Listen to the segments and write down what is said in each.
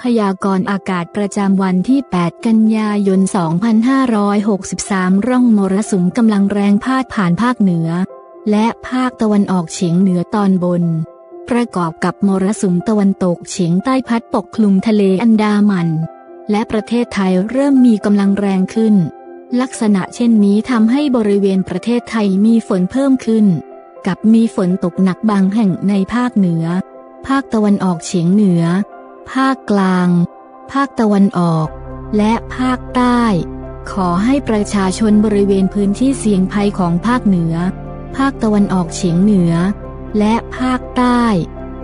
พยากรณ์อากาศประจำวันที่ 8 กันยายน 2563 ร่องมรสุมกำลังแรงพาดผ่านภาคเหนือ และภาคตะวันออกเฉียงเหนือตอนบน ประกอบกับมรสุมตะวันตกเฉียงใต้พัดปกคลุมทะเลอันดามัน และประเทศไทยเริ่มมีกำลังแรงขึ้น ลักษณะเช่นนี้ทำให้บริเวณประเทศไทยมีฝนเพิ่มขึ้น กับมีฝนตกหนักบางแห่งในภาคเหนือ ภาคตะวันออกเฉียงเหนือ ภาคกลาง ภาคตะวันออก และภาคใต้ ขอให้ประชาชนบริเวณพื้นที่เสี่ยงภัยของภาคเหนือ ภาคตะวันออกเฉียงเหนือ และภาคใต้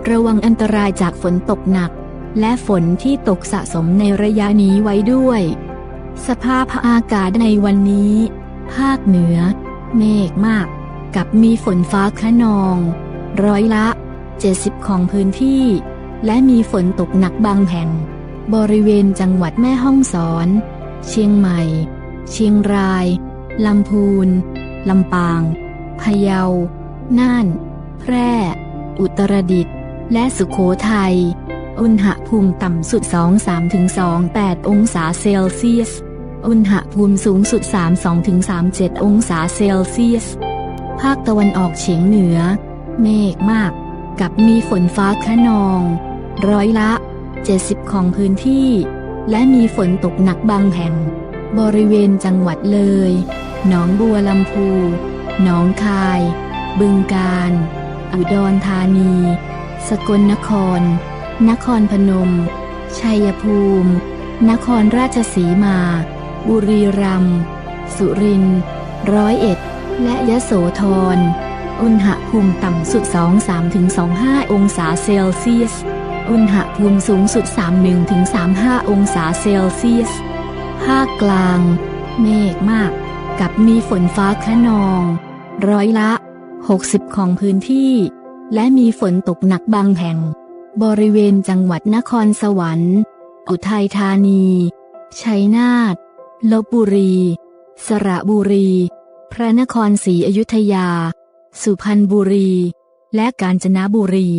ระวังอันตรายจากฝนตกหนัก และฝนที่ตกสะสมในระยะนี้ไว้ด้วย สภาพอากาศในวันนี้ ภาคเหนือ เมฆมาก กับมีฝนฟ้าคะนอง ร้อยละ 70 ของพื้นที่ และมีฝนตกหนักบางแห่ง บริเวณจังหวัดแม่ฮ่องสอน เชียงใหม่ เชียงราย ลำพูน ลำปาง พะเยา น่าน แพร่ อุตรดิตถ์ และสุโขทัย อุณหภูมิต่ำสุด 23-28 องศาเซลเซียส อุณหภูมิสูงสุด 32-37 องศาเซลเซียส ภาคตะวันออกเฉียงเหนือ เมฆมาก กับมีฝนฟ้าคะนอง ร้อยละ 70 ของพื้นที่ และมีฝนตกหนักบางแห่ง บริเวณจังหวัดเลย หนองบัวลำพู หนองคาย บึงกาฬ อุดรธานี สกลนคร นครพนม ชัยภูมิ นครราชสีมา บุรีรัมย์ สุรินทร์ ร้อยเอ็ด และยะโสธรอุณหภูมิต่ำสุด 23-25 องศาเซลเซียส อุณหภูมิสูงสุด 31-35 องศาเซลเซียส ภาคกลาง เมฆมาก กับมีฝนฟ้าคะนอง ร้อยละ 60 ของพื้นที่ และมีฝนตกหนักบางแห่ง บริเวณจังหวัดนครสวรรค์ อุทัยธานี ชัยนาท ลบบุรี สระบุรี พระนครศรีอยุธยา สุพรรณบุรี และกาญจนบุรี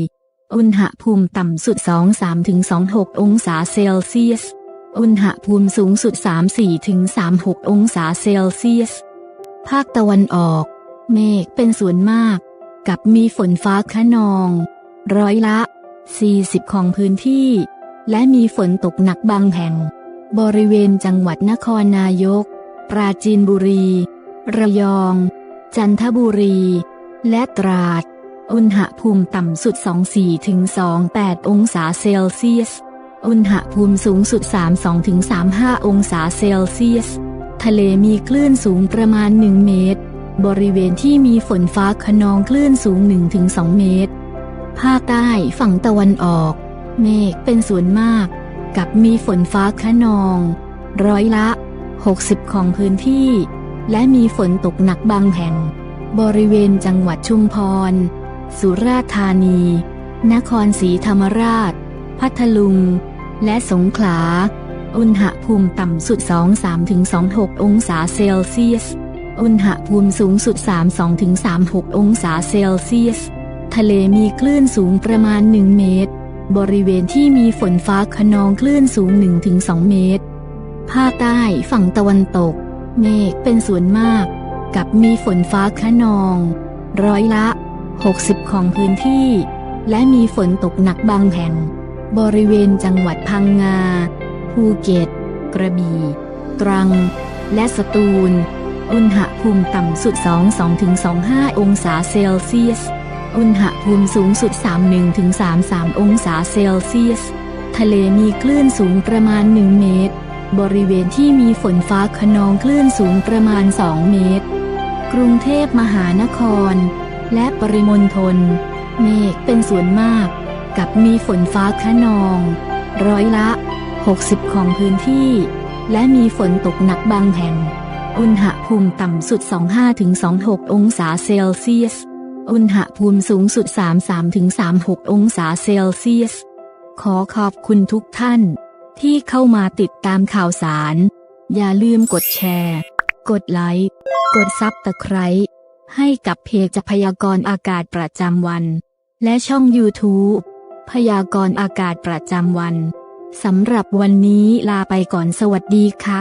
อุณหภูมิต่ำสุด 23-26 องศาเซลเซียส อุณหภูมิสูงสุด 34-36 องศาเซลเซียส ภาคตะวันออก เมฆเป็นส่วนมาก กับมีฝนฟ้าคะนอง ร้อยละ 40 ของพื้นที่ และมีฝนตกหนักบางแห่ง บริเวณจังหวัดนครนายก ปราจีนบุรี ระยอง จันทบุรี และตราด อุณหภูมิต่ำสุด 24-28 องศาเซลเซียส อุณหภูมิสูงสุด 32-35 องศาเซลเซียส ทะเลมีคลื่นสูงประมาณ 1 เมตร บริเวณที่มีฝนฟ้าคะนองคลื่นสูง 1-2 เมตร ภาคใต้ฝั่งตะวันออก เมฆเป็นส่วนมาก กับมีฝนฟ้าคะนอง ร้อยละ 60 ของพื้นที่ และมีฝนตกหนักบางแห่ง บริเวณจังหวัดชุมพร สุราษฎร์ธานี นครศรีธรรมราช พัทลุง และสงขลา อุณหภูมิต่ำสุด 23-26 องศาเซลเซียส อุณหภูมิสูงสุด 32-36 องศาเซลเซียส ทะเลมีคลื่นสูงประมาณ 1 เมตร บริเวณที่มีฝนฟ้าคะนองคลื่นสูง 1-2 เมตร ภาคใต้ฝั่งตะวันตก เมฆเป็นส่วนมาก กับมีฝนฟ้าคะนอง ร้อยละ 60 ของพื้นที่ และมีฝนตกหนักบางแห่ง บริเวณจังหวัดพังงา ภูเก็ต กระบี่ ตรัง และสตูล อุณหภูมิต่ำสุด 22-25 องศาเซลเซียส อุณหภูมิสูงสุด 31-33 องศาเซลเซียส ทะเลมีคลื่นสูงประมาณ 1 เมตร บริเวณที่มีฝนฟ้าคะนองคลื่นสูงประมาณ 2 เมตร กรุงเทพมหานคร และปริมณฑลเมฆเป็นส่วนมาก กับมีฝนฟ้าคะนอง ร้อยละ 60 ของพื้นที่ และมีฝนตกหนักบางแห่ง อุณหภูมิต่ำสุด 25-26 องศาเซลเซียส อุณหภูมิสูงสุด 33-36 องศาเซลเซียส ขอขอบคุณทุกท่าน ที่เข้ามาติดตามข่าวสาร อย่าลืมกดแชร์ กดไลค์ กดซับตะไคร้ ให้กับเพจจะพยากรณ์อากาศประจำวัน และช่อง YouTube พยากรณ์อากาศประจำวัน สำหรับวันนี้ลาไปก่อนสวัสดีค่ะ